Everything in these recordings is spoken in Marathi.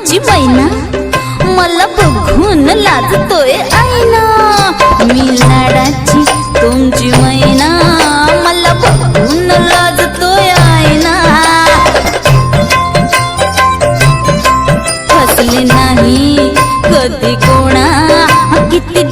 तुमची मैना. मला बघून लाजतोय आईना. मी लाडाची तुमची मैना. मला बघून लाजतोय आईना. फसले नाही कधी कोणा. किती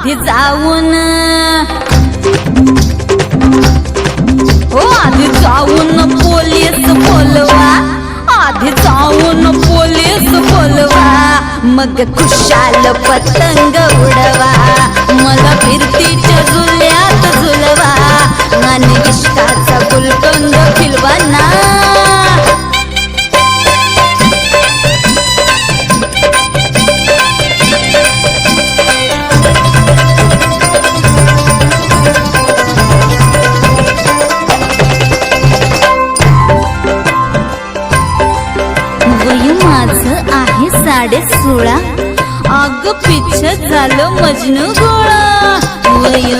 आधी जाऊन. हो आधी जाऊन पोलीस बोलवा. आधी जाऊन पोलीस बोलवा. मग खुशाल पतंग उडवा. मला फिरतीच्या झुल्यात झुलवा. आणि माझ आहे साडे सोळा. अग पिक्चर झालं मजनू गोळा. वय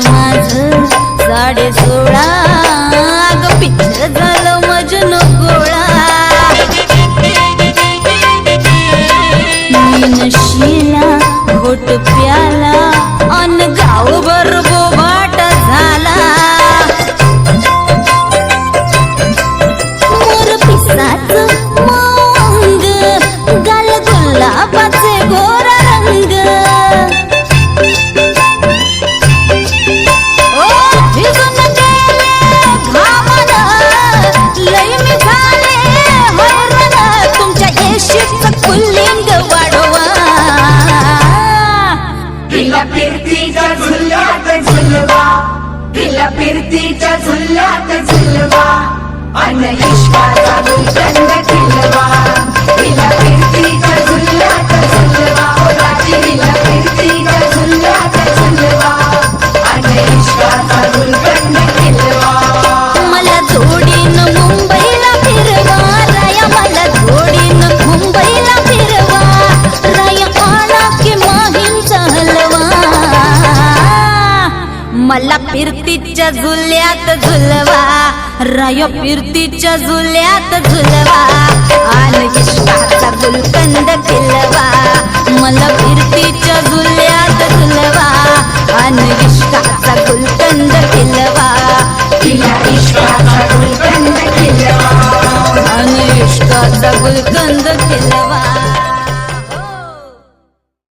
तिला फिरतीच्या झुल्यात झुलवा तिला फिरतीच्या झुल्यात झुलवा अन इश्काचा गुलकंद खिलवा तिला फिरतीच्या मला फिरतीच्या झुल्यात झुलवा. रायो फिरतीच्या झुल्यात झुलवा. आणि गुलकंद किलवा मला फिरतीच्या झुल्यात झुलवा. आणि इष्टाचा गुलकंद फिलवा तिला गुलकंद खिलवा